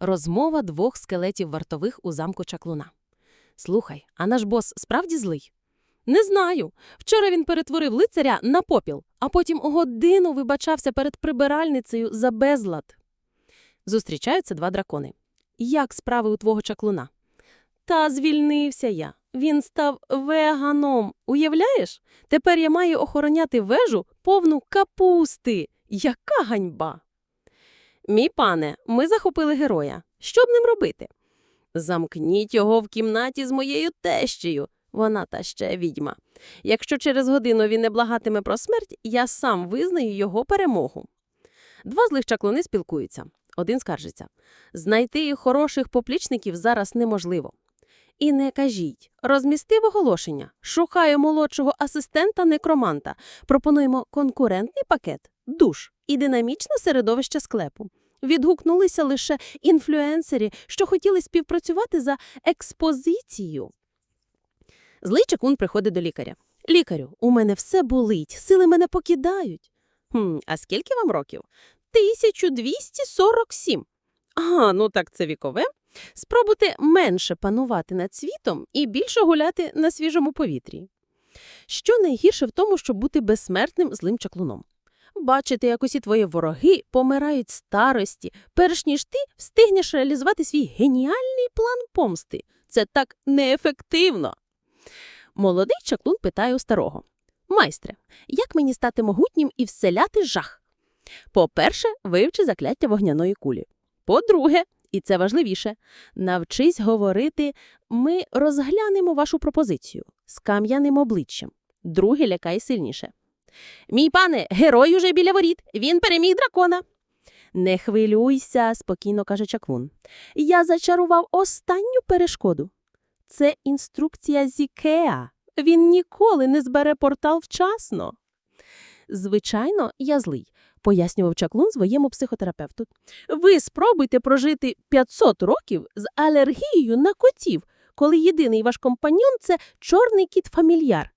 Розмова двох скелетів вартових у замку чаклуна. Слухай, а наш бос справді злий? Не знаю. Вчора він перетворив лицаря на попіл, а потім годину вибачався перед прибиральницею за безлад. Зустрічаються два дракони. Як справи у твого чаклуна? Та звільнився я. Він став веганом. Уявляєш? Тепер я маю охороняти вежу повну капусти. Яка ганьба! Мій пане, ми захопили героя. Що б ним робити? Замкніть його в кімнаті з моєю тещею. Вона та ще відьма. Якщо через годину він не благатиме про смерть, я сам визнаю його перемогу. Два злих чаклуни спілкуються. Один скаржиться. Знайти хороших поплічників зараз неможливо. І не кажіть. Розмістив оголошення. Шукаю молодшого асистента некроманта. Пропонуємо конкурентний пакет, душ і динамічне середовище склепу. Відгукнулися лише інфлюенсери, що хотіли співпрацювати за експозицію. Злий чаклун приходить до лікаря. Лікарю, у мене все болить, сили мене покидають. Хм, а скільки вам років? 1247. Ага, ну так це вікове. Спробуйте менше панувати над світом і більше гуляти на свіжому повітрі. Що найгірше в тому, щоб бути безсмертним злим чаклуном? Бачити, як усі твої вороги помирають старості, перш ніж ти встигнеш реалізувати свій геніальний план помсти. Це так неефективно. Молодий чаклун питає у старого. Майстре, як мені стати могутнім і вселяти жах? По-перше, вивчи закляття вогняної кулі. По-друге, і це важливіше, навчись говорити «ми розглянемо вашу пропозицію» з кам'яним обличчям. Друге лякай сильніше. Мій пане, герой уже біля воріт, він переміг дракона. Не хвилюйся, спокійно каже чаклун. Я зачарував останню перешкоду. Це інструкція з Ікеа. Він ніколи не збере портал вчасно. Звичайно, я злий, пояснював чаклун своєму психотерапевту. Ви спробуйте прожити 500 років з алергією на котів, коли єдиний ваш компаньон це чорний кіт-фамільяр.